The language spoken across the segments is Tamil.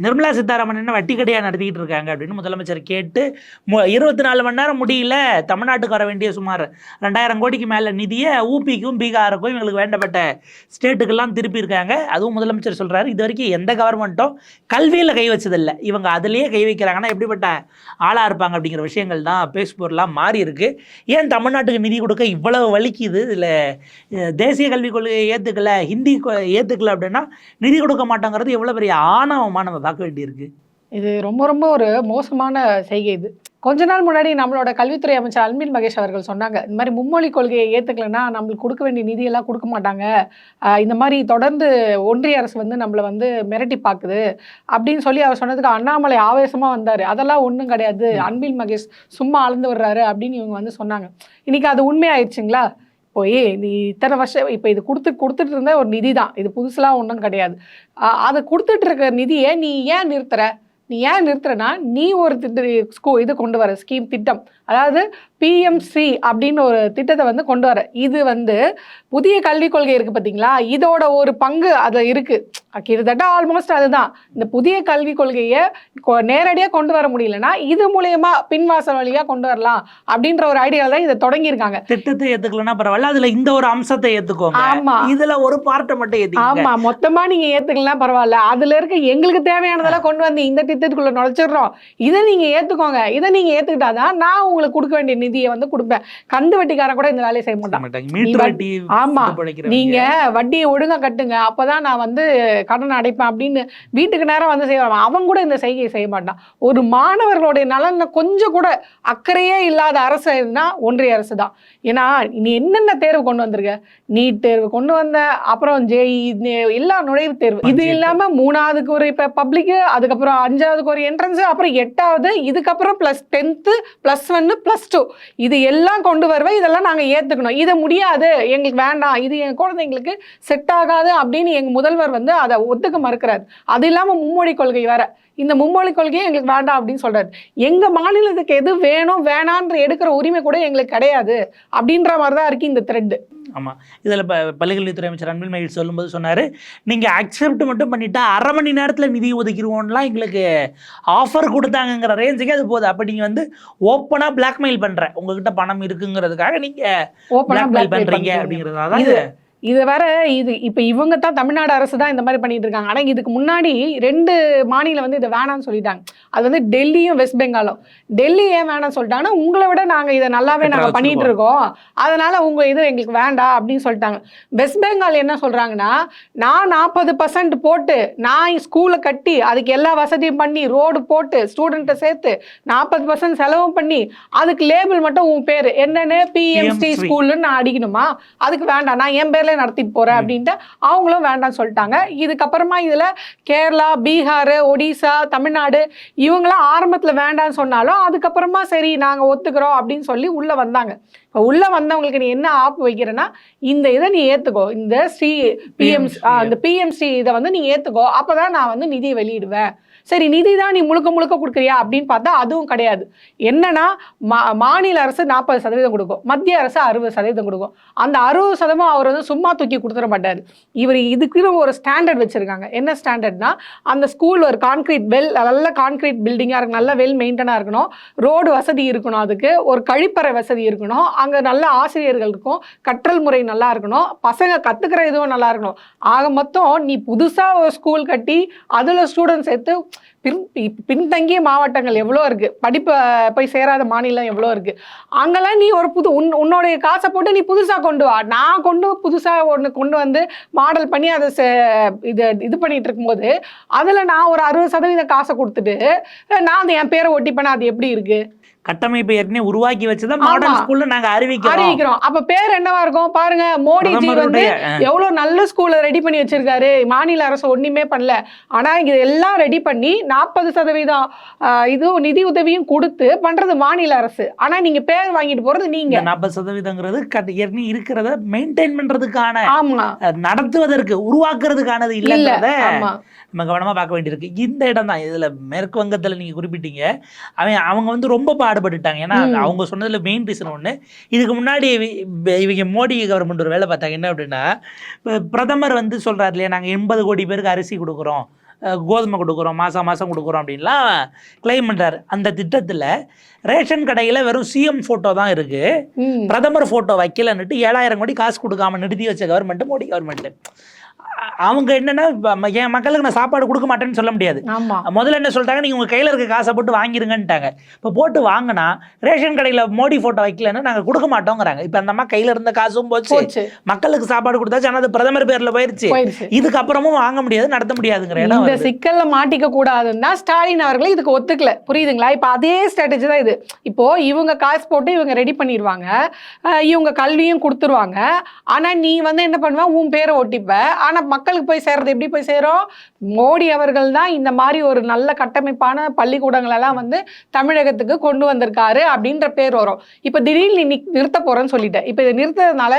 நிர்மலா சீதாராமன் என்ன வட்டி கடையாக நடத்திக்கிட்டு இருக்காங்க அப்படின்னு முதலமைச்சர் கேட்டு மு- இருபத்தி நாலு மணி நேரம் முடியல தமிழ்நாட்டுக்கு வர வேண்டிய சுமார் ரெண்டாயிரம் கோடிக்கு மேலே நிதியை ஊபிக்கும் பீகாருக்கும் இவங்களுக்கு வேண்டப்பட்ட ஸ்டேட்டுக்கெல்லாம் திருப்பியிருக்காங்க. அதுவும் முதலமைச்சர் சொல்கிறாரு இது வரைக்கும் எந்த கவர்மெண்ட்டும் கல்வியில் கை வச்சதில்லை. இவங்க அதுலேயே கை வைக்கிறாங்கன்னா எப்படிப்பட்ட ஆளாக இருப்பாங்க அப்படிங்கிற விஷயங்கள் தான் பேஸ்போர்ட்லாம் மாறி இருக்குது ஏன் தமிழ்நாட்டுக்கு நிதி கொடுக்க இவ்வளவு வலிக்குது? இதில் தேசிய கல்விக் கொள்கையை ஏற்றுக்கல ஹிந்தி ஏற்றுக்கலை அப்படின்னா நிதி கொடுக்க மாட்டோங்கிறது எவ்வளோ பெரிய ஆணவமாக நம்ம பார்க்க வேண்டியிருக்கு. இது ரொம்ப ரொம்ப ஒரு மோசமான செய்கை இது. கொஞ்ச நாள் முன்னாடி நம்மளோட கல்வித்துறை அமைச்சர் அன்பில் மகேஷ் அவர்கள் சொன்னாங்க இந்த மாதிரி மும்மொழி கொள்கையை ஏற்றுக்கலன்னா நம்மளுக்கு கொடுக்க வேண்டிய நிதியெல்லாம் கொடுக்க மாட்டாங்க. இந்த மாதிரி தொடர்ந்து ஒன்றிய அரசு வந்து நம்மளை வந்து மிரட்டி பார்க்குது அப்படின்னு சொல்லி அவர் சொன்னதுக்கு அண்ணாமலை ஆவேசமாக வந்தார். அதெல்லாம் ஒன்றும் கிடையாது. அன்பில் மகேஷ் சும்மா அளந்து விடுறாரு அப்படின்னு இவங்க வந்து சொன்னாங்க. இன்னைக்கு அது உண்மையாயிடுச்சுங்களா போய் நீ இது இத்தனை வருஷம் இப்போ இது கொடுத்து கொடுத்துட்டு இருந்த ஒரு நிதி தான் இது புதுசுலாம் ஒன்றும் கிடையாது. அதை கொடுத்துட்டு இருக்க நிதியை நீ ஏன் நிறுத்துற? நீ ஏன் நிறுத்துறனா நீ ஒரு திட்ட ஸ்கூ இது கொண்டு வர ஸ்கீம் திட்டம். அதாவது பிஎம்சி அப்படின்னு ஒரு திட்டத்தை வந்து கொண்டு வர. இது வந்து புதிய கல்விக் கொள்கை இருக்குது பார்த்தீங்களா இதோட ஒரு பங்கு அதில் இருக்குது கிட்டத்தட்ட ஆல்மோஸ்ட் அதுதான். இந்த புதிய கல்விக் கொள்கையை கொ- நேரடியா கொண்டு வர முடியலன்னா இது மூலியமா பின்வாசல் வழியா கொண்டு வரலாம் அப்படின்ற ஒரு ஐடியால தான் இதை தொடங்கியிருக்காங்க. திட்டத்தை ஏற்றுக்கலன்னா பரவாயில்ல. அதில் இந்த ஒரு அம்சத்தை ஏற்றுக்கோங்க ஆமா. இதில் ஒரு பார்ட்டை மட்டும் ஏற்றிக்கோங்க ஆமா. மொத்தமா நீங்க ஏத்துக்கலாம் பரவாயில்ல. அதுல இருக்க எங்களுக்கு தேவையானதெல்லாம் கொண்டு வந்து இந்த திட்டத்துக்குள்ள நுழைச்சிடுறோம். இதை நீங்க ஏத்துக்கோங்க. இதை நீங்க ஏத்துக்கிட்டாதான் நான் உங்களுக்கு கொடுக்க வேண்டிய நிதியை வந்து கொடுப்பேன். கந்து வட்டிக்காரன் கூட இந்த வேலையை செய்ய மாட்டாங்க. மீட்டர் நீ வட்டி ஆமா. சுட்டு பிழைக்கிறவங்க. நீங்க வட்டியை ஒழுங்கா கட்டுங்க. அப்பதான் நான் வந்து கடன் அடைப்பேன் அப்படின்னு வீட்டுக்கு நேரம் வந்து செய்வான் அவன் கூட இந்த செய்கையை செய்ய மாட்டான். ஒரு மாணவர்களுடைய நலன்ல கொஞ்சம் கூட அக்கறையே இல்லாத அரசு இருந்தா ஒன்றிய அரசு தான் ஏன்னா நீ என்னென்ன தேர்வு கொண்டு வந்திருக்க? நீட் தேர்வு கொண்டு வந்த அப்புறம் ஜேஇ எல்லா நுழைவுத் தேர்வு. இது மத்திய இல்லாம மூணாவதுக்கு ஒரு இப்ப பப்ளிக் அதுக்கப்புறம் அஞ்சாவதுக்கு ஒரு என்ட்ரன்ஸ் அப்புறம் எட்டாவது இதுக்கப்புறம் பிளஸ் டென்த்து பிளஸ் ஒன்னு பிளஸ் டூ இது எல்லாம் கொண்டு வருவேன் இதெல்லாம் நாங்க ஏத்துக்கணும். இது முடியாது. எங்களுக்கு வேண்டாம். இது என் குழந்தைங்களுக்கு செட் ஆகாது அப்படின்னு எங்க முதல்வர் வந்து அதை ஒத்துக்க மறுக்கிறார். அது இல்லாம மும்மொழி கொள்கை வேற. இந்த மும்மொழி கொள்கையை எங்களுக்கு வேண்டாம் அப்படின்னு சொல்றாரு. எங்க மாநிலத்துக்கு எது வேணும் வேணான்ற எடுக்கிற உரிமை கூட எங்களுக்கு கிடையாது. அப்படின்ற மாதிரி தான் இருக்கு இந்த த்ரெட் ஆமாம் இதில் இப்போ பள்ளிக்கல்வித்துறை அமைச்சர் அன்பில் மகிழ் சொல்லும்போது சொன்னார் நீங்கள் அக்செப்ட் மட்டும் பண்ணிட்டா அரை மணி நேரத்தில் நிதி ஒதுக்கிடுவோம்லாம் எங்களுக்கு ஆஃபர் கொடுத்தாங்கங்கிற ரேஞ்சுக்கு அது போகுது அப்போ நீங்கள் வந்து ஓப்பனாக பிளாக்மெயில் பண்ணுற உங்ககிட்ட பணம் இருக்குங்கிறதுக்காக நீங்கள் ஓப்பனா பிளாக்மெயில் பண்ணுறீங்க அப்படிங்கிறதா இது வேற இது இப்போ இவங்க தான் தமிழ்நாடு அரசு தான் இந்த மாதிரி பண்ணிட்டு இருக்காங்க. ஆனா இதுக்கு முன்னாடி ரெண்டு மாநிலம் வந்து இதை வேணாம்னு சொல்லிட்டாங்க. அது வந்து டெல்லியும் வெஸ்ட் பெங்காலும். டெல்லி ஏன் வேணாம்னு சொல்லிட்டாங்கன்னா உங்களை விட நாங்க இதை நல்லாவே Better நாங்க ஆ பண்ணிட்டு இருக்கோம். அதனால உங்க இது எங்களுக்கு வேண்டாம் அப்படின்னு சொல்லிட்டாங்க. வெஸ்ட் பெங்கால் என்ன சொல்றாங்கன்னா நான் நாற்பது பர்சன்ட் போட்டு நான் ஸ்கூலை கட்டி அதுக்கு எல்லா வசதியும் பண்ணி ரோடு போட்டு ஸ்டூடெண்ட்டை சேர்த்து நாற்பது பர்சன்ட் செலவும் பண்ணி அதுக்கு லேபிள் மட்டும் உன் பேர். என்னன்னு பிஎம்சி. ஸ்கூல்னு நான் அடிக்கணுமா? அதுக்கு வேண்டாம். நான் என் பேர்ல நடத்திட்டு போறேன் அப்படின்ட்டு அவங்களும் வேண்டாம்னு சொல்லிட்டாங்க. இதுக்கப்புறமா இதுல கேரளா பீகார் ஒடிசா தமிழ்நாடு இவங்களாம் ஆரம்பத்துல வேண்டாம்னு சொன்னாலும் அதுக்கப்புறமா சரி நாங்க ஒத்துக்கிறோம் அப்படின்னு சொல்லி உள்ள வந்தாங்க. இப்போ உள்ள வந்தவங்களுக்கு நீ என்ன ஆப் வைக்கிறேன்னா இந்த இதை நீ ஏத்துக்கோ. இந்த ஸ்ரீ பிஎம்சி இந்த பிஎம்சி இதை வந்து நீ ஏத்துக்கோ. அப்பதான் நான் வந்து நிதி வெளியிடுவேன். சரி நிதி தான் நீ முழுக்க முழுக்க கொடுக்குறியா? அப்படின்னு பார்த்தா அதுவும் கிடையாது. என்னன்னா மா மாநில அரசு நாற்பது சதவீதம் கொடுக்கும். மத்திய அரசு அறுபது சதவீதம் கொடுக்கும். அந்த அறுபது சதவீதம் அவர் வந்து சும்மா தூக்கி கொடுத்துட மாட்டார். இவர் இதுக்குன்னு ஒரு ஸ்டாண்டர்ட் வச்சுருக்காங்க. என்ன ஸ்டாண்டர்ட்னா அந்த ஸ்கூல் ஒரு கான்கிரீட் வெல் நல்ல கான்கிரீட் பில்டிங்காக இருக்கணும் நல்ல வெல் மெயின்டனாக இருக்கணும். ரோடு வசதி இருக்கணும் அதுக்கு. ஒரு கழிப்பறை வசதி இருக்கணும். அங்கே நல்ல ஆசிரியர்கள் இருக்கும். கற்றல் முறை நல்லா இருக்கணும். பசங்க கற்றுக்கிற இதுவும் நல்லா இருக்கணும். ஆக மொத்தம் நீ புதுசாக ஒரு ஸ்கூல் கட்டி அதில் ஸ்டூடெண்ட்ஸ் சேர்த்து பின் பின்தங்கிய மாவட்டங்கள் எவ்வளோ இருக்குது படிப்பை போய் சேராத மாநிலம் எவ்வளோ இருக்குது அங்கெல்லாம் நீ ஒரு புது உன் உன்னுடைய காசை போட்டு நீ புதுசாக கொண்டு வா. நான் கொண்டு புதுசாக ஒன்று கொண்டு வந்து மாடல் பண்ணி அதை செ- இது இது பண்ணிகிட்டு இருக்கும்போது அதில் நான் ஒரு அறுபது சதவீத காசை கொடுத்துட்டு நான் அந்த என் பேரை ஒட்டிப்பேனா? அது எப்படி இருக்குது கட்டமைப்பு ஏற்கனவே உருவாக்கி வச்சுதான் மாடர்ன் ஆமா. ஸ்கூல்ல நாங்க அறிவிக்கிறோம். அறிவிக்கிறோம். அப்ப பேர் என்னவா இருக்கும்? பாருங்க மோடிஜி வந்து பிரதமருடைய அஹ், எவ்வளவு நல்ல ஸ்கூலை ரெடி பண்ணி வச்சிருக்காரு. மாநில அரசு ஒண்ணுமே பண்ணல. ஆனா இது எல்லாம் ரெடி பண்ணி நாற்பது சதவீதம் ஆஹ், இது நிதி உதவியும் கொடுத்து பண்றது மாநில அரசு. ஆனா நீங்க பேர் வாங்கிட்டு போறது நீங்க. நாற்பது சதவீதங்கிறது ஏற்கனவே இருக்கிறத மெயின்டைன் பண்றதுக்கான நடத்துவதற்கு உருவாக்குறதுக்கானது இல்ல. நம்ம கவனமாக பார்க்க வேண்டியிருக்கு. இந்த இடம் தான். இதில் மேற்கு வங்கத்தில் நீங்கள் குறிப்பிட்டீங்க. அவன் அவங்க வந்து ரொம்ப பாடுபட்டுட்டாங்க. ஏன்னா. அவங்க சொன்னதில் மெயின் ரீசன் ஒன்று இதுக்கு முன்னாடி இவ- இவ- இவங்க மோடி கவர்மெண்ட் ஒரு வேலை பார்த்தாங்க. என்ன அப்படின்னா பிரதமர் வந்து சொல்கிறார் இல்லையா நாங்கள் எண்பது கோடி பேருக்கு அரிசி கொடுக்குறோம். கோதுமை கொடுக்குறோம். மாதம் மாதம் கொடுக்குறோம் அப்படின்லாம் கிளைம் பண்ணுறாரு அந்த திட்டத்தில் ரேஷன் கடையில் வெறும் சிஎம் ஃபோட்டோ தான் இருக்குது. பிரதமர் ஃபோட்டோ வைக்கலன்னுட்டு ஏழாயிரம் கோடி காசு கொடுக்காம நிறுத்தி வச்ச கவர்மெண்ட் மோடி கவர்மெண்ட் அவங்க என்னன்னா என் மக்களுக்கு நான் சாப்பாடு கொடுக்க மாட்டேன்னு சொல்ல முடியாது. ஆமா. முதல்ல என்ன சொல்லிட்டாங்க நீங்கள் உங்கள் கையில் இருக்க காசை போட்டு வாங்கிருங்கன்ட்டாங்க. இப்போ போட்டு வாங்கினா ரேஷன் கடையில் மோடி ஃபோட்டோ வைக்கலன்னு நாங்கள் கொடுக்க மாட்டோங்கிறாங்க. இப்போ அந்த அம்மா கையில் இருந்த காசும் போச்சு. மக்களுக்கு சாப்பாடு கொடுத்தாச்சு ஆனால் அது பிரதமர் பேரில் போயிருச்சு. போயிடுச்சு இதுக்கப்புறமும் வாங்க முடியாது நடத்த முடியாதுங்கிற இந்த. சிக்கல்ல மாட்டிக்க கூடாதுன்னா ஸ்டாலின் அவர்கள் இதுக்கு ஒத்துக்கல. புரியுதுங்களா? இப்ப அதே ஸ்ட்ராட்டஜி தான் இது. இப்போ இவங்க காசு போட்டு இவங்க ரெடி பண்ணிடுவாங்க இவங்க கல்வியும் கொடுத்துருவாங்க. ஆனா நீ வந்து என்ன பண்ணுவ? உன் பேரை ஒட்டிப்ப. ஆனால் மக்களுக்கு போய் சேர்றது எப்படி போய் சேரும்? மோடி அவர்கள் தான் இந்த மாதிரி ஒரு நல்ல கட்டமைப்பான பள்ளிக்கூடங்கள் எல்லாம் வந்து தமிழகத்துக்கு கொண்டு வந்திருக்காரு அப்படின்ற பேர் வரும். இப்போ திடீர்னு நீ நிறுத்த போறேன்னு சொல்லிட்டேன். இப்போ இதை நிறுத்ததுனால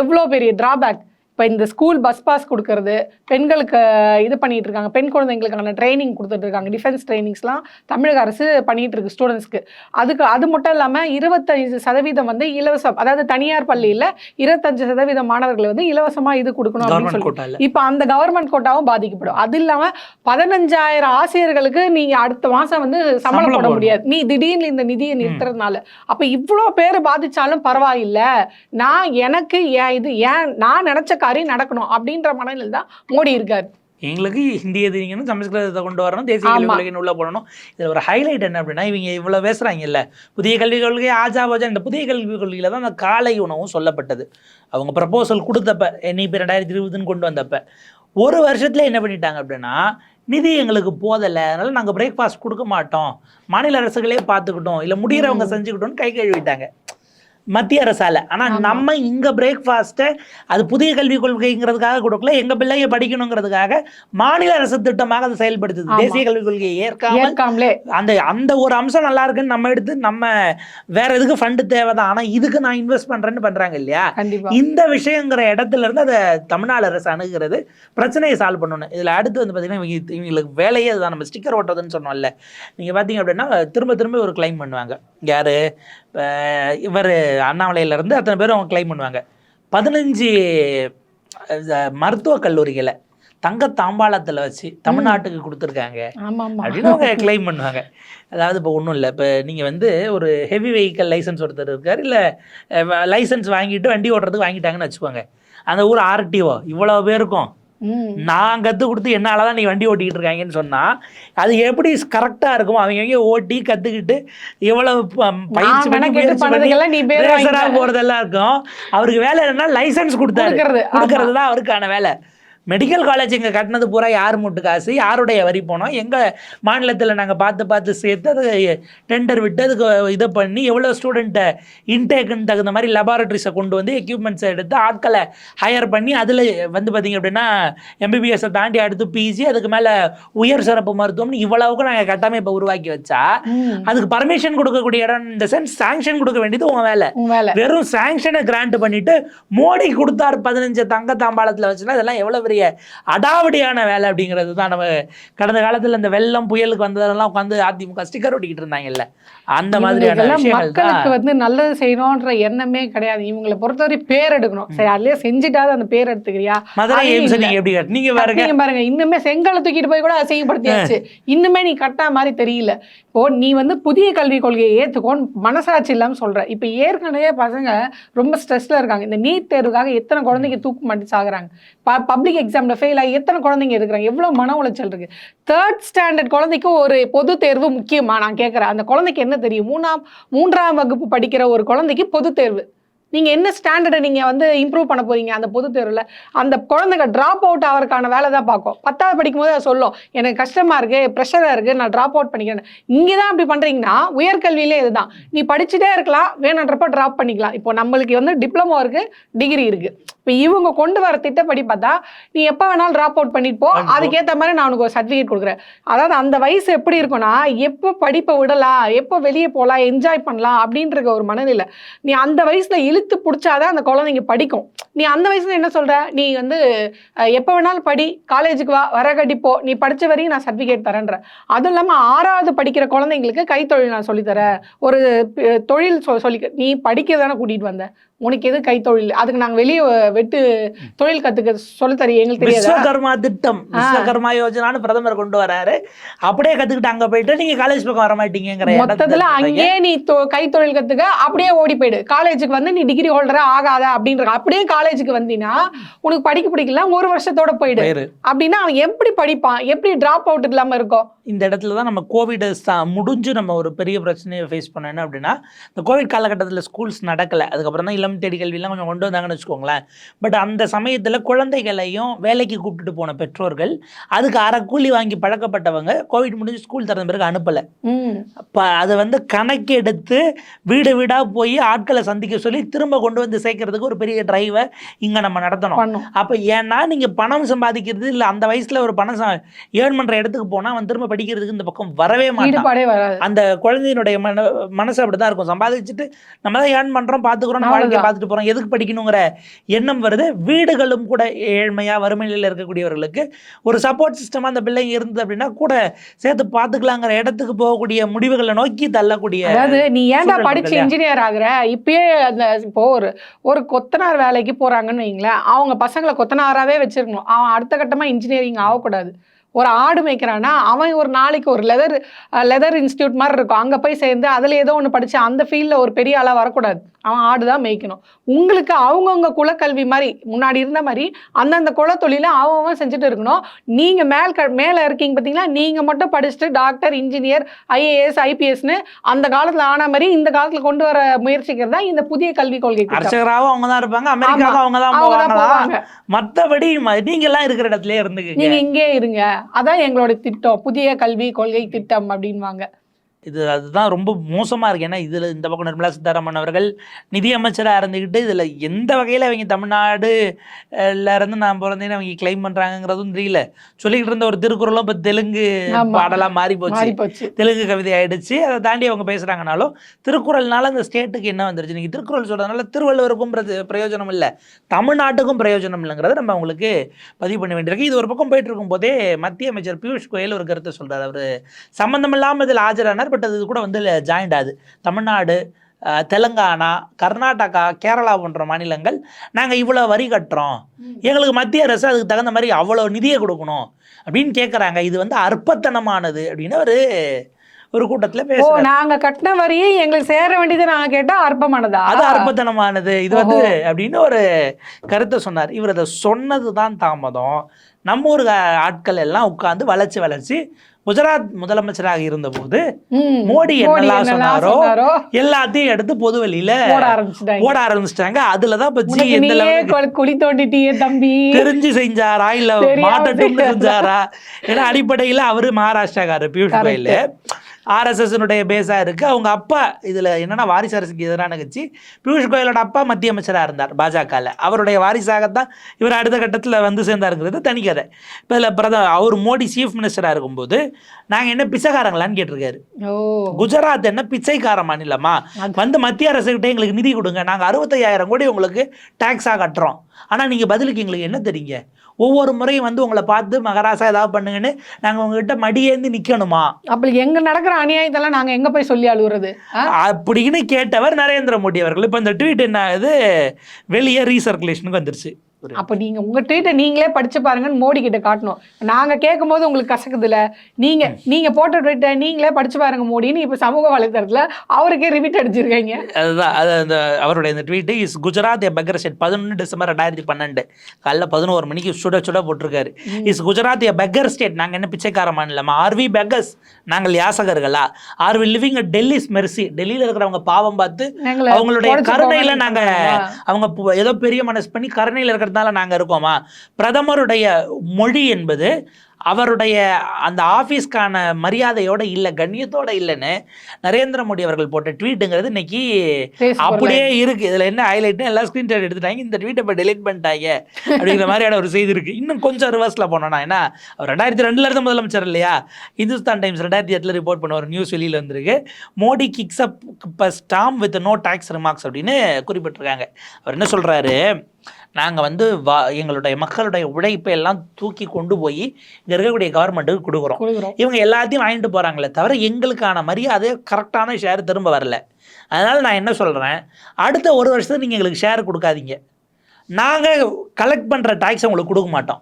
எவ்வளோ பெரிய டிராபேக் இப்போ இந்த ஸ்கூல் பஸ் பாஸ் கொடுக்கறது பெண்களுக்கு இது பண்ணிட்டு இருக்காங்க. பெண் குழந்தைங்களுக்கான ட்ரைனிங் கொடுத்துட்டு இருக்காங்க. டிஃபென்ஸ் ட்ரைனிங்ஸ்லாம் தமிழக அரசு பண்ணிட்டு இருக்கு ஸ்டூடெண்ட்ஸ்க்கு அதுக்கு அது மட்டும் இல்லாமல் இருபத்தஞ்சு சதவீதம் வந்து இலவசம் அதாவது தனியார் பள்ளியில் இருபத்தஞ்சு சதவீதம் மாணவர்கள் வந்து இலவசமாக இது கொடுக்கணும் அப்படின்னு சொல்லி. இப்போ அந்த கவர்மெண்ட் கோட்டாவும் பாதிக்கப்படும். அது இல்லாம பதினஞ்சாயிரம் ஆசிரியர்களுக்கு நீங்க அடுத்த மாசம் வந்து சம்பளம் போட. முடியாது. நீ திடீர்னு இந்த நிதியை நிறுத்துறதுனால. அப்ப இவ்வளோ பேர் பாதிச்சாலும் பரவாயில்ல. நான் எனக்கு ஏன் இது ஏன் நான் நினைச்ச காரியம் நடக்கணும் அப்படின்ற மனநிலை தான் மோடி இருக்காரு. எங்களுக்கு ஹிந்தியை தெரிஞ்சுக்கணும் சமஸ்கிருதத்தை கொண்டு வரணும் தேசிய கல்விக் ஆமா. கொள்கைன்னு உள்ள போடணும். இதில் ஒரு ஹைலைட் என்ன அப்படின்னா இவங்க இவ்வளோ பேசுகிறாங்கல்ல புதிய கல்விக் கொள்கை ஆஜா பாஜா இந்த புதிய கல்விக் கொள்கையில் தான் அந்த காலை உணவும் சொல்லப்பட்டது. அவங்க ப்ரப்போசல் கொடுத்தப்ப என்இபி ரெண்டாயிரத்தி இருபதுன்னு கொண்டு வந்தப்ப ஒரு வருஷத்தில் என்ன பண்ணிட்டாங்க அப்படின்னா நிதி எங்களுக்கு போதலை அதனால நாங்கள் பிரேக்ஃபாஸ்ட் கொடுக்க மாட்டோம். மாநில அரசுகளே பார்த்துக்கிட்டோம். இல்லை முடியறவங்க செஞ்சுக்கிட்டோம்னு கை கழுவிட்டாங்க. மத்திய அரசால. ஆனால் ஆமா. நம்ம இங்கே பிரேக்ஃபாஸ்ட்டை அது புதிய கல்விக் கொள்கைங்கிறதுக்காக கொடுக்கல. எங்கள் பிள்ளைங்க படிக்கணுங்கிறதுக்காக மாநில அரசு திட்டமாக அதை செயல்படுத்துது. தேசிய கல்விக் கொள்கையை ஏற்காமல் அந்த அந்த ஒரு அம்சம் நல்லா இருக்குன்னு நம்ம எடுத்து நம்ம வேற எதுக்கு ஃபண்டு தேவைதான். ஆனால் இதுக்கு நான் இன்வெஸ்ட் பண்றேன்னு பண்றாங்க இல்லையா? இந்த விஷயங்கிற இடத்துல இருந்து அதை தமிழ்நாடு அரசு அணுகிறது. பிரச்சனையை சால்வ் பண்ணணும். இதில் அடுத்து வந்து பார்த்தீங்கன்னா இவங்க இவங்களுக்கு வேலையே அதுதான். நம்ம ஸ்டிக்கர் ஓட்டுறதுன்னு சொன்னோம்ல. நீங்கள் பார்த்தீங்க அப்படின்னா திரும்ப திரும்ப ஒரு கிளைம் பண்ணுவாங்க. யார்? இவர் அண்ணாமலையிலேருந்து அத்தனை பேரும் அவங்க கிளைம் பண்ணுவாங்க. பதினஞ்சு மருத்துவக் கல்லூரிகளை தங்க தாம்பாளத்தில் வச்சு தமிழ்நாட்டுக்கு கொடுத்துருக்காங்க அப்படின்னு அவங்க கிளைம் பண்ணுவாங்க. அதாவது இப்போ ஒன்றும் இல்லை. இப்போ நீங்கள் வந்து ஒரு ஹெவி வெஹிக்கல் லைசன்ஸ் ஒருத்தர் இருக்கார் இல்லை லைசன்ஸ் வாங்கிட்டு வண்டி ஓட்டுறதுக்கு வாங்கிட்டாங்கன்னு வச்சுக்கோங்க. அந்த ஊர் ஆர்டிஓ இவ்வளோ பேருக்கும். நான் கற்றுக் கொடுத்து என்னால் தான் நீ வண்டி ஓட்டிக்கிட்டு இருக்காங்கன்னு சொன்னால் அது எப்படி கரெக்டாக இருக்கும் அவங்க ஓட்டி கற்றுக்கிட்டு எவ்வளவு பயிற்சி பண்ணி. போகிறதெல்லாம் இருக்கும். அவருக்கு வேலை என்னன்னா லைசன்ஸ் கொடுத்தாரு. கொடுக்கறது. ஆமா. கொடுக்கறது தான் அவருக்கான வேலை. மெடிக்கல் காலேஜ் இங்கே கட்டினது பூரா யார் மூட்டு காசு? யாருடைய வரி போனோம்? எங்கள் மாநிலத்தில் நாங்கள் பார்த்து பார்த்து சேர்த்து அது டெண்டர் விட்டு அதுக்கு இதை பண்ணி எவ்வளோ ஸ்டூடெண்ட்டை இன்டேக்குன்னு தகுந்த மாதிரி லெபார்ட்டரிஸை கொண்டு வந்து எக்யூப்மெண்ட்ஸை எடுத்து ஆட்களை ஹையர் பண்ணி அதில் வந்து பார்த்திங்க அப்படின்னா எம்பிபிஎஸ்ஸை தாண்டி அடுத்து பிஜி அதுக்கு மேலே உயர் சிறப்பு மருத்துவம்னு இவ்வளவுக்கு நாங்கள் கட்டமைப்பை உருவாக்கி வச்சா. அதுக்கு பர்மிஷன் கொடுக்கக்கூடிய இடம் இந்த சென்ஸ் சாங்ஷன் கொடுக்க வேண்டியது உன் வேலை வெறும் சாங்ஷனை கிராண்ட் பண்ணிட்டு மோடி கொடுத்தார் பதினஞ்சு தங்க தாம்பாளத்தில் வச்சுன்னா இதெல்லாம் எவ்வளோ பெரிய அடாவடியான வேலை அப்படிங்கிறது தான் நம்ம கடந்த காலத்தில் இந்த வெள்ளம் புயலுக்கு வந்ததெல்லாம் உட்காந்து அதிமுக ஸ்டிக்கர் ஒட்டிக்கிட்டு இருந்தாங்கல்ல. அந்த மாதிரியான மக்களுக்கு வந்து நல்லது செய்யணும்ன்ற எண்ணமே கிடையாது. இவங்களை பொறுத்தவரை பேர் எடுக்கணும். சரி அதுலயே செஞ்சுட்டாவது அந்த பேர் எடுத்துக்கிறியா? மதுரை எய்ம்ஸ். நீங்க எப்படி நீங்க பாருங்க. பாருங்க. இன்னுமே செங்கலை தூக்கிட்டு போய் கூட அசிங்கப்படுத்தியாச்சு. இன்னுமே நீ கட்டா மாதிரி தெரியல. இப்போ நீ வந்து புதிய கல்விக் கொள்கையை ஏத்துக்கோன்னு மனசாட்சி இல்லாம சொல்ற. இப்ப ஏற்கனவே பசங்க ரொம்ப ஸ்ட்ரெஸ்ல இருக்காங்க. இந்த நீட் தேர்வுக்காக எத்தனை குழந்தைங்க தூக்கு மாட்டி சாகுறாங்க பப்ளிக் எக்ஸாமில் ஃபெயில் ஆகி எத்தனை குழந்தைங்க இருக்கிறாங்க? எவ்வளோ மன உளைச்சல் இருக்கு? தேர்ட் ஸ்டாண்டர்ட் குழந்தைக்கு ஒரு பொது தேர்வு முக்கியமாக நான் கேட்குறேன் அந்த குழந்தைக்கு என்ன தெரியும்? மூணாம் மூன்றாம் வகுப்பு படிக்கிற ஒரு குழந்தைக்கு பொது தேர்வு. நீங்கள் என்ன ஸ்டாண்டர்டை நீங்கள் வந்து இம்ப்ரூவ் பண்ண போறீங்க அந்த பொது தேர்வில்? அந்த குழந்தைங்க ட்ராப் அவுட் ஆகிறதுக்கான வேலை தான் பார்க்கும். பத்தாவது படிக்கும் போது சொல்லும். எனக்கு கஷ்டமாக இருக்குது ப்ரெஷராக இருக்குது நான் ட்ராப் அவுட் பண்ணிக்கிறேன் இங்கே தான் அப்படி பண்ணுறீங்கன்னா உயர்கல்வியிலே இதுதான். நீ படிச்சுட்டே இருக்கலாம் வேணுன்றப்ப ட்ராப் பண்ணிக்கலாம். இப்போ நம்மளுக்கு வந்து டிப்ளமோ இருக்கு டிகிரி இருக்குது இப்போ இவங்க கொண்டு வர திட்டப்படி பார்த்தா நீ எப்போ வேணாலும் டிராப் அவுட் பண்ணிட்டு போ. அதுக்கேற்ற மாதிரி நான் உனக்கு ஒரு சர்டிஃபிகேட் கொடுக்குறேன். அதாவது அந்த வயசு எப்படி இருக்கும்னா எப்போ படிப்பை விடலாம் எப்போ வெளியே போகலாம் என்ஜாய் பண்ணலாம் அப்படின்ற ஒரு மனநிலை. நீ அந்த வயசுல இழுத்து பிடிச்சாதான் அந்த குழந்தைங்க படிக்கும். நீ அந்த வயசுல என்ன சொல்ற? நீ வந்து எப்போ வேணாலும் படி. காலேஜுக்கு வா வர கட்டிப்போ நீ படிச்ச வரையும் நான் சர்டிஃபிகேட் தரேன்ற. அதுவும் இல்லாமல் ஆறாவது படிக்கிற குழந்தைங்களுக்கு கைத்தொழில் நான் சொல்லித்தரேன். ஒரு தொழில் சொல்லி நீ படிக்க தானே கூட்டிட்டு வந்த. உனக்கு எது கைத்தொழில்? அதுக்கு நாங்க வெளியே வெட்டு தொழில் கத்துக்க சொல்ல தரீங்க எங்களுக்கு தெரியாதா? விஸ்வகர்மா திட்டம். விஸ்வகர்மா யோஜனான்னு பிரதமர் கொண்டு வராரு. அப்படியே கத்துக்கிட்டு அங்க போயிட்டு நீங்க காலேஜ் பக்கம் வர மாட்டீங்கிற மொத்தத்துல அங்கேயே நீ கைத்தொழில் கத்துக்க அப்படியே ஓடி போயிடு. காலேஜுக்கு வந்து நீ டிகிரி ஹோல்டரா ஆகாத அப்படின்ற அப்படியே காலேஜுக்கு வந்தீங்கன்னா உனக்கு படிக்க பிடிக்கல ஒரு வருஷத்தோட போயிடு. அப்படின்னா அவன் எப்படி படிப்பான்? எப்படி டிராப் அவுட் இல்லாம இருக்கும் இந்த இடத்துல தான் நம்ம கோவிட் முடிஞ்சு நம்ம ஒரு பெரிய பிரச்சனையை ஃபேஸ் என்ன அப்படின்னா இந்த கோவிட் காலகட்டத்தில் ஸ்கூல்ஸ் நடக்கலை. அதுக்கப்புறம் தான் இளம் தேடி கொஞ்சம் கொண்டு வந்தாங்கன்னு வச்சுக்கோங்களேன். பட் அந்த சமயத்தில் குழந்தைகளையும் வேலைக்கு கூப்பிட்டுட்டு போன பெற்றோர்கள் அதுக்கு அரை கூலி வாங்கி பழக்கப்பட்டவங்க கோவிட் முடிஞ்சு ஸ்கூல் திறந்த பிறகு அனுப்பலை. ம். அப்போ அதை வந்து கணக்கெடுத்து வீடு வீடாக போய் ஆட்களை சந்திக்க சொல்லி திரும்ப கொண்டு வந்து சேர்க்கறதுக்கு ஒரு பெரிய டிரைவை இங்கே நம்ம நடத்தணும். அப்போ ஏன்னா நீங்கள் பணம் சம்பாதிக்கிறது இல்லை அந்த வயசில் ஒரு பணம் ஏர்ன் பண்ணுற இடத்துக்கு போனால் அவன் திரும்ப படிக்கிறதுக்கு இந்த பக்கம் வரவே மாட்டான். அந்த குழந்தையினுடைய மன மனசு அப்படிதான் இருக்கும். சம்பாதிச்சுட்டு நம்ம தான் ஏர்ன் பண்றோம் பார்த்துக்குறோம் அவ்வளவுதான். பார்த்துட்டு போறோம். எதுக்கு படிக்கணுங்கிற எண்ணம் வருது. வீடுகளும் கூட ஏழ்மையா வறுமையில் இருக்கக்கூடியவர்களுக்கு ஒரு சப்போர்ட் சிஸ்டமா அந்த பிள்ளைங்க இருந்தது அப்படின்னா கூட சேர்த்து பார்த்துக்கலாங்கிற இடத்துக்கு போகக்கூடிய முடிவுகளை நோக்கி தள்ளக்கூடிய அதாவது நீ ஏன்டா படிச்சு? இன்ஜினியர் ஆகுற? இப்பயே அந்த இப்போ ஒரு ஒரு கொத்தனார் வேலைக்கு போறாங்கன்னு வைங்களேன் அவங்க பசங்களை கொத்தனாராவே வச்சிருக்கணும். அவன் அடுத்த கட்டமா இன்ஜினியரிங் ஆகக்கூடாது. ஒரு ஆடு மேய்க்கிறான்னா அவன் ஒரு நாளைக்கு ஒரு லெதர் லெதர் இன்ஸ்டியூட் மாதிரி இருக்கும். அங்கே போய் சேர்ந்து அதில் ஏதோ ஒன்று படிச்சு அந்த ஃபீல்டில் ஒரு பெரிய ஆளாக வரக்கூடாது. அவன் ஆடு தான் மேய்க்கணும். உங்களுக்கு அவங்கவுங்க குலக்கல்வி மாதிரி முன்னாடி இருந்த மாதிரி அந்தந்த குலத்தொழில அவன் செஞ்சுட்டு இருக்கணும். நீங்கள் மேல் க மேலே இருக்கீங்க பார்த்தீங்களா நீங்கள் மட்டும் படிச்சுட்டு டாக்டர் இன்ஜினியர் ஐஏஎஸ் ஐபிஎஸ்னு அந்த காலத்தில் ஆன மாதிரி இந்த காலத்தில் கொண்டு வர முயற்சிக்கிறது தான் இந்த புதிய கல்விக் கொள்கை. அர்ச்சகராகவும் அவங்க தான் இருப்பாங்க அமெரிக்காவும் அவங்க தான் போவாங்க. மற்றபடி நீங்க எல்லாம் இருக்கிற இடத்துல இருந்துக்குங்க. நீங்க இங்கே இருங்க. அதான் எங்களோட திட்டம் புதிய கல்வி கொள்கை திட்டம் அப்படின்வாங்க இது அதுதான் ரொம்ப மோசமாக இருக்கு. ஏன்னா இதில் இந்த பக்கம் நிர்மலா சீதாராமன் அவர்கள் நிதியமைச்சராக இருந்துக்கிட்டு இதில் எந்த வகையில் அவங்க தமிழ்நாடு இருந்து நான் பிறந்தேன்னு அவங்க கிளைம் பண்ணுறாங்கங்கிறதும் தெரியல. சொல்லிக்கிட்டு இருந்த ஒரு திருக்குறளும் இப்போ தெலுங்கு. பாடலாக மாறி போச்சு. தெலுங்கு கவிதை ஆயிடுச்சு. அதை தாண்டி அவங்க பேசுகிறாங்கனாலும் திருக்குறள்னால இந்த ஸ்டேட்டுக்கு என்ன வந்துருச்சு? நீங்கள் திருக்குறள் சொல்கிறதுனால திருவள்ளுவருக்கும் பிரயோஜனம் இல்லை. தமிழ்நாட்டுக்கும் பிரயோஜனம் இல்லைங்கிறத நம்ம அவங்களுக்கு பதிவு பண்ண வேண்டியிருக்கு. இது ஒரு பக்கம் போயிட்டு இருக்கும் போதே மத்திய அமைச்சர் பியூஷ் கோயல் ஒரு கருத்தை சொல்றாரு. அவர் சம்மந்தம் இல்லாமல் இதில் ஆஜரானார். பட் அது கூட வந்து ஜாயிண்ட் ஆகுது. தமிழ்நாடு தெலுங்கானா கர்நாடகா கேரளா போன்ற மாநிலங்கள் நாங்கள் இவ்வளோ வரி கட்டுறோம். எங்களுக்கு மத்திய அரசு அதுக்கு தகுந்த மாதிரி அவ்வளோ நிதியை கொடுக்கணும் அப்படின்னு கேட்குறாங்க இது வந்து அற்பத்தனமானது அப்படின்னு ஒரு ஒரு கூட்டத்தில் பேசுறாரு. நாங்க கட்டின வரியை எங்களுக்கு சேர வேண்டியதை நாங்க கேட்டா அற்பமானதா? அது அற்பத்தனமானது. இது வந்து அப்படின்னு ஒரு கருத்தை சொன்னார். இவர் அதை சொன்னது தான் தாமதம். நம்ம ஊர் ஆட்கள் எல்லாம் உட்கார்ந்து வளைச்சு வளைச்சு குஜராத் முதலமைச்சராக இருந்தபோது ம். மோடி என்னெல்லாம் சொன்னாரோ எல்லாத்தையும் எடுத்து பொது வெளியில போட ஆரம்பிச்சுட்டாங்க அதுலதான் இப்ப ஜி எந்த குழி தோண்டிட்டியே தம்பி தெரிஞ்சு செஞ்சாரா இல்ல மாட்டட்டும் செஞ்சாரா? செஞ்சாரா ஏன்னா அடிப்படையில அவரு மகாராஷ்டிராக்காரர் பியூஷ். கோயல் ஆர்எஸ்எஸ்னுடைய பேஸா இருக்கு. அவங்க அப்பா இதுல என்னன்னா வாரிசு அரசுக்கு எதிரான கட்சி. பியூஷ் கோயலோட அப்பா மத்திய அமைச்சரா இருந்தார் பாஜகல. அவருடைய வாரிசாகத்தான் இவர் அடுத்த கட்டத்துல வந்து சேர்ந்தாருங்கிறது தனிக்கதை இப்போ இதில் பிரதமர் அவர் மோடி சீஃப் மினிஸ்டரா இருக்கும்போது நாங்க என்ன பிச்சைக்காரங்களான்னு கேட்டிருக்காரு. குஜராத் என்ன பிச்சைக்கார மாநிலமா வந்து மத்திய அரசுகிட்ட எங்களுக்கு நிதி கொடுங்க. நாங்கள் அறுபத்தையாயிரம் கோடி உங்களுக்கு டேக்ஸாக கட்டுறோம். ஆனால் நீங்கள் பதிலுக்கு எங்களுக்கு என்ன தெரியுங்க? ஒவ்வொரு முறையும் வந்து உங்களை பார்த்து மகாராசா ஏதாவது பண்ணுங்கன்னு நாங்கள் உங்ககிட்ட மடியேந்து நிற்கணுமா அப்ப எங்க நடக்கிற அநியாயத்தெல்லாம் நாங்க எங்க போய் சொல்லி அழுகுறது? அப்படின்னு கேட்டவர் நரேந்திர மோடி அவர்கள். இப்போ இந்த ட்வீட் என்ன ஆகுது? வெளியே ரீசர்க்குலேஷனுக்கு வந்துருச்சு. அப்ப நீங்க உங்க ட்வீட்டை நீங்களே படிச்சு பாருங்கன்னு மோடி கிட்ட காட்டணும். நாங்க கேட்கும் போது உங்களுக்கு கசக்குதுல. நீங்க நீங்க போட்ட ட்வீட்டை நீங்களே படிச்சு பாருங்க மோடின்னு இப்ப சமூக வலைதளத்துல அவருக்கே ரிப்பீட் அடிச்சிருக்கீங்க. அதுதான் அது அந்த அவருடைய இந்த tweet is Gujarat a beggar state பதினொன்று டிசம்பர் ரெண்டாயிரத்தி பன்னெண்டு. காலைல பதினோரு மணிக்கு சுட சுட போட்டிருக்காரு. இஸ் குஜராத் பெக்கர் ஸ்டேட் நாங்கள் என்ன பிச்சைக்கார மாநிலமா? ஆர் வி பெக்கர்ஸ் நாங்கள் யாசகர்களா? Are we living a Delhi's mercy டெல்லியில் இருக்கிறவங்க பாவம் பார்த்து அவங்களுடைய கருணையில நாங்க? அவங்க ஏதோ பெரிய மனசு பண்ணி கருணையில் இருக்கிறதுனால நாங்க இருக்கோமா? பிரதமருடைய மொழி என்பது அவருடைய அந்த ஆஃபீஸ்க்கான மரியாதையோட இல்லை கண்ணியத்தோட இல்லைன்னு நரேந்திர மோடி அவர்கள் போட்ட ட்வீட்டுங்கிறது இன்னைக்கு அப்படியே இருக்கு. இதுல என்ன ஹைலைட்னு எல்லாம் ஸ்கிரீன்ஷாட் எடுத்துட்டாங்க. இந்த ட்வீட்டை இப்போ டெலிட் பண்ணிட்டாங்க. அப்படிங்கிற மாதிரியான ஒரு செய்தி இருக்கு. இன்னும் கொஞ்சம் ரிவர்ஸ்ல போனோம்னா ஏன்னா அவர் ரெண்டாயிரத்தி ரெண்டுல இருந்து முதலமைச்சர் இல்லையா? இந்துஸ்தான் டைம்ஸ் ரெண்டாயிரத்தி எட்டுல ரிப்போர்ட் பண்ண ஒரு நியூஸ் வெளியில வந்திருக்கு. Modi kicks up storm with no tax remarks அப்படின்னு குறிப்பிட்டிருக்காங்க. அவர் என்ன சொல்றாரு? நாங்கள் வந்து வா எங்களுடைய மக்களுடைய உழைப்பை எல்லாம் தூக்கி கொண்டு போய் இங்கே இருக்கக்கூடிய கவர்மெண்ட்டுக்கு கொடுக்குறோம். இவங்க எல்லாத்தையும் வாங்கிட்டு போகிறாங்களே தவிர எங்களுக்கான மரியாதை கரெக்டான ஷேர் திரும்ப வரல. அதனால் நான் என்ன சொல்கிறேன் அடுத்த ஒரு வருஷத்துக்கு நீங்கள் எங்களுக்கு ஷேர் கொடுக்காதீங்க. நாங்கள் கலெக்ட் பண்ணுற டேக்ஸ் உங்களுக்கு கொடுக்க மாட்டோம்.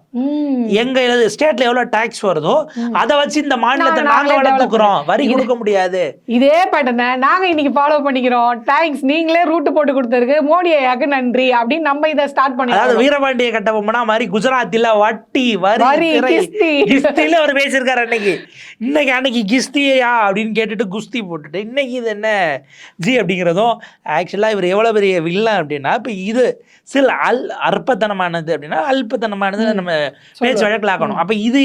எங்கள் ஸ்டேட்டில் எவ்வளோ டேக்ஸ் வருதோ அதை வச்சு இந்த மாநிலத்தை நாங்க- நாங்கள் நாங்களே வளர்த்துக்கிறோம். வரி கொடுக்க முடியாது. இதே பேட்டர்னை நாங்க இன்னைக்கு ஃபாலோ பண்ணிக்கிறோம். தேங்க்ஸ் நீங்களே ரூட் போட்டு கொடுத்ததுக்கு மோடி ஐயாக்கு நன்றி அப்படின்னு நம்ம இதை ஸ்டார்ட் அதாவது பண்ணி வீரபாண்டிய கட்டபொம்மனா மாதிரி குஜராத்தில் வட்டி வரி வரி, திரை, கிஸ்தி. கிஸ்தில அவர் பேசியிருக்காரு அன்னைக்கு. இன்னைக்கு அன்னைக்கு கிஸ்தியா அப்படின்னு கேட்டுட்டு குஸ்தி போட்டுட்டு இன்னைக்கு இது என்ன? ஜி அப்படிங்கிறதும் ஆக்சுவலாக இவர் எவ்வளோ பெரிய வில்லன் அப்படின்னா இப்போ இது சில அல் அற்பத்தனமானது அப்படின்னா அல்பத்தனமானது நம்ம பேச்சு வழக்கில் ஆக்கணும். அப்போ இது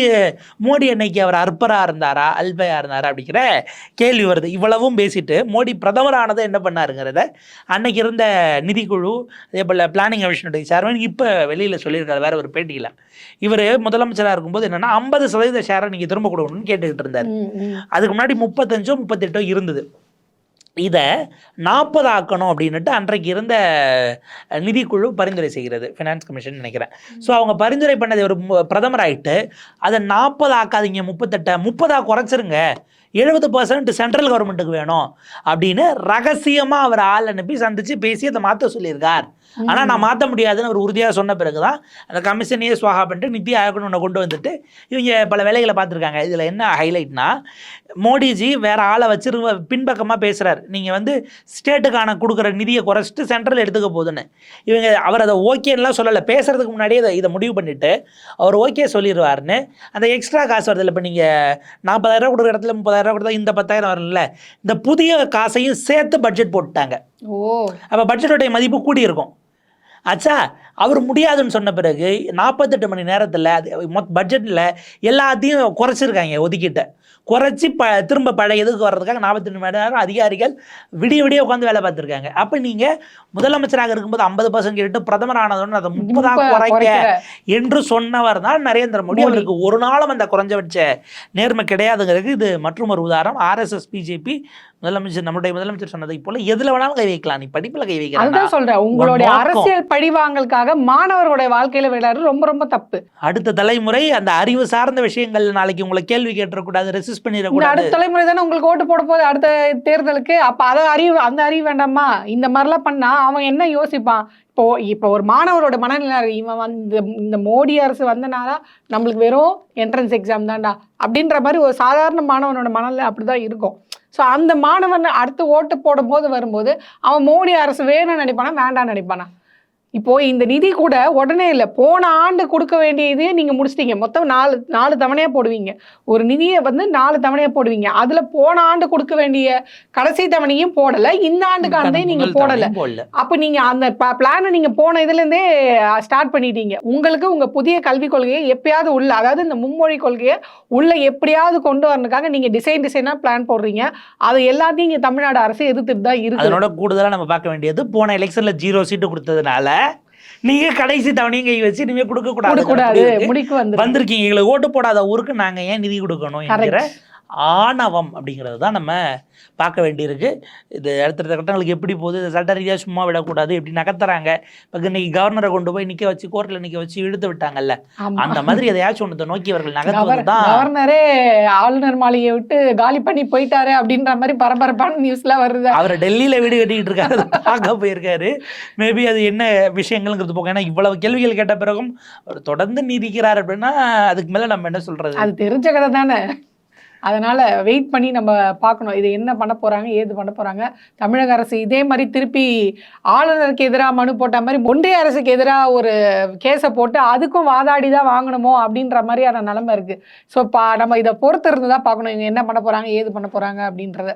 மோடி அன்னைக்கு அவர் அற்பரா இருந்தாரா அல்பையா இருந்தாரா அப்படிங்கிற கேள்வி வருது. இவ்வளவும் பேசிட்டு மோடி பிரதமரானதை என்ன பண்ணாருங்கிறத அன்னைக்கு இருந்த நிதிக்குழு அதே போல் பிளானிங் கமிஷனுடைய சேர்மன் இப்போ வெளியில் சொல்லியிருக்காரு. வேற ஒரு பேட்டியில். இவர் முதலமைச்சராக இருக்கும்போது என்னன்னா ஐம்பது சதவீத ஷேரை நீங்கள் திரும்ப கொடுக்கணும்னு கேட்டுக்கிட்டு இருந்தார். அதுக்கு முன்னாடி முப்பத்தஞ்சோ முப்பத்தெட்டோ இருந்தது. இதை நாற்பது ஆக்கணும் அப்படின்னுட்டு அன்றைக்கு இருந்த நிதிக்குழு பரிந்துரை செய்கிறது ஃபினான்ஸ் கமிஷன் நினைக்கிறேன். ஸோ அவங்க பரிந்துரை பண்ணது ஒரு பிரதமர் ஆயிட்டு அதை நாற்பது ஆக்காதீங்க முப்பத்தெட்டை முப்பதாக குறைச்சிருங்க எழுபது பர்சன்ட் சென்ட்ரல் கவர்மெண்ட்டுக்கு வேணும் அப்படின்னு ரகசியமாக அவர் ஆள் அனுப்பி சந்திச்சு பேசி அதை மாற்ற சொல்லியிருக்கார். ஆனால் நான் மாற்ற முடியாதுன்னு அவர் உறுதியாக சொன்ன பிறகு தான் அந்த கமிஷனையே சுவாகா பண்ணிட்டு நித்தி ஆயோக்னு ஒன்று கொண்டு வந்துட்டு இவங்க பல வேலைகளை பார்த்துருக்காங்க. இதில் என்ன ஹைலைட்னா மோடிஜி வேற ஆளை வச்சு பின்பக்கமாக பேசுகிறார் நீங்கள் வந்து ஸ்டேட்டுக்கான கொடுக்குற நிதியை குறைச்சிட்டு சென்ட்ரல் எடுத்துக்க போகுதுன்னு. இவங்க அவர் அதை ஓகேன்னுலாம் சொல்லலை. பேசுறதுக்கு முன்னாடியே இதை இதை முடிவு பண்ணிட்டு அவர் ஓகே சொல்லிடுவார்னு அந்த எக்ஸ்ட்ரா காசு வருது இப்போ நீங்கள் நாற்பதாயிரம் கொடுக்குற இடத்துல முப்பதாயிரம் கொடுத்தா இந்த பத்தாயிரம் வரல இந்த புதிய காசையும் சேர்த்து பட்ஜெட் போட்டுட்டாங்க. ஓ. அப்போ பட்ஜெட்டோடைய மதிப்பு கூடி இருக்கும் ஆச்சா அவர் முடியாதுன்னு சொன்ன பிறகு நாற்பத்தெட்டு மணி நேரத்தில் அது மொத் பட்ஜெட்டில் எல்லாத்தையும் குறைச்சிருக்காங்க ஒதுக்கிட்ட குறைச்சி ப திரும்ப பழைய இதுக்கு வர்றதுக்காக நாற்பத்தெட்டு மணி நேரம் அதிகாரிகள் விடிய விடிய உட்காந்து வேலை பார்த்துருக்காங்க அப்போ நீங்கள் முதலமைச்சராக இருக்கும்போது ஐம்பது பர்சன்ட் கேட்டு பிரதமர் ஆனதுன்னு அதை முப்பதாக முப்ப- குறைக்க. என்று சொன்னவர் தான் நரேந்திர மோடி மோடி. அவருக்கு ஒரு நாளும் அந்த குறைஞ்சபட்ச நேர்மை கிடையாதுங்கிறதுக்கு இது மற்றும் ஒரு உதாரணம் ஆர்எஸ்எஸ் பிஜேபி முதலமைச்சர் நம்முடைய முதலமைச்சர் சொன்னதை போல எதுல வேணாலும் கை வைக்கலாம். நீ படிப்புல கை வைக்கலாம் அதுதான் சொல்றேன். உங்களுடைய. அரசியல் பழிவாங்கலுக்காக மாணவர்களுடைய வாழ்க்கையில விளையாடுறது ரொம்ப ரொம்ப தப்பு. அடுத்த தலைமுறை அந்த அறிவு சார்ந்த விஷயங்கள் நாளைக்கு உங்களை கேள்வி கேட்டுறக்கூடாது ரெசிஸ்ட் பண்ணிடக்கூடாது. அடுத்த தலைமுறை தானே உங்களுக்கு ஓட்டு போட போகுது அடுத்த தேர்தலுக்கு. அப்ப அதை அறிவு அந்த அறிவு வேண்டாமா? இந்த மாதிரிலாம் பண்ணா அவன் என்ன யோசிப்பான்? இப்போ இப்போ ஒரு மாணவரோட மனநிலை இவன் வந்து இந்த மோடி அரசு வந்தனால நம்மளுக்கு வெறும் என்ட்ரன்ஸ் எக்ஸாம் தான்டா. அப்படின்ற மாதிரி ஒரு சாதாரண மாணவனோட மனநிலை அப்படிதான் இருக்கும். ஸோ அந்த மாணவன் அடுத்து ஓட்டு போடும்போது வரும்போது அவன் மோடி அரசு வேணும்னு நினைப்பானா வேண்டாம்னு நினைப்பானா? இப்போ இந்த நிதி கூட உடனே இல்லை போன ஆண்டு கொடுக்க வேண்டியதே நீங்க முடிச்சிட்டீங்க. மொத்தம் நாலு நாலு தவணையா போடுவீங்க. ஒரு நிதியை வந்து நாலு தவணையா போடுவீங்க. அதுல போன ஆண்டு கொடுக்க வேண்டிய கடைசி தவணையும் போடல. இந்த ஆண்டுக்கானதே நீங்க முதல் போடல. அப்ப நீங்க அந்த பிளானை நீங்க போன இதுல இருந்தே ஸ்டார்ட் பண்ணிட்டீங்க. உங்களுக்கு உங்க புதிய கல்விக் கொள்கையை எப்பயாவது உள்ள அதாவது இந்த மும்மொழி கொள்கையை உள்ள எப்படியாவது கொண்டு வரணுக்காக நீங்க டிசைன் டிசைனா பிளான் போடுறீங்க. அது எல்லாத்தையும் இங்க தமிழ்நாடு அரசு எதிர்த்துட்டு தான் இருக்கு. அதனோட கூடுதலா நம்ம பார்க்க வேண்டியது போன எலெக்ஷன்ல ஜீரோ சீட்டு கொடுத்ததுனால நீங்க கடைசி தவணையும் கை வச்சு இனிமே கொடுக்க கூடாது வந்திருக்கீங்க. எங்களுக்கு ஓட்டு போடாத ஊருக்கு நாங்க ஏன் நிதி கொடுக்கணும் என்கிற. ஆணவம் அப்படிங்கிறது தான் நம்ம பார்க்க வேண்டியிருக்கு. இது அடுத்தடுத்த கட்டங்களுக்கு எப்படி போகுது? இது சட்ட ரீதியாக சும்மா விடக்கூடாது எப்படி நகர்த்துறாங்க. இப்போ இன்னைக்கு கவர்னரை கொண்டு போய் நிற்க வச்சு கோர்ட்டில் நிற்க வச்சு இழுத்து விட்டாங்கல்ல. அந்த மாதிரி எதையாச்சும் ஒன்றத்தை நோக்கி அவர்கள் நகர்த்துவது தான் கவர்னரே ஆளுநர் மாளிகையை விட்டு காலி பண்ணி போயிட்டாரு அப்படின்ற மாதிரி பரபரப்பான நியூஸ்லாம் வருது. அவர் டெல்லியில் வீடு கட்டிக்கிட்டு இருக்காரு. பார்க்க போயிருக்காரு. மேபி அது என்ன விஷயங்கள்ங்கிறது போக ஏன்னா இவ்வளவு கேள்விகள் கேட்ட பிறகும் அவர் தொடர்ந்து நீதிக்கிறார் அப்படின்னா அதுக்கு மேலே நம்ம என்ன சொல்றது? அது தெரிஞ்ச கதை தானே. அதனால் வெயிட் பண்ணி நம்ம பார்க்கணும். இது என்ன பண்ண போகிறாங்க ஏது பண்ண போகிறாங்க தமிழக அரசு இதே மாதிரி திருப்பி ஆளுநருக்கு எதிராக மனு போட்ட மாதிரி ஒன்றிய அரசுக்கு எதிராக ஒரு கேஸை போட்டு அதுக்கும் வாதாடி தான் வாங்கணுமோ அப்படின்ற மாதிரியான நிலமை இருக்குது ஸோ பா நம்ம இதை பொறுத்து இருந்து தான் பார்க்கணும். இவங்க என்ன பண்ண போகிறாங்க ஏது பண்ண போகிறாங்க அப்படின்றத.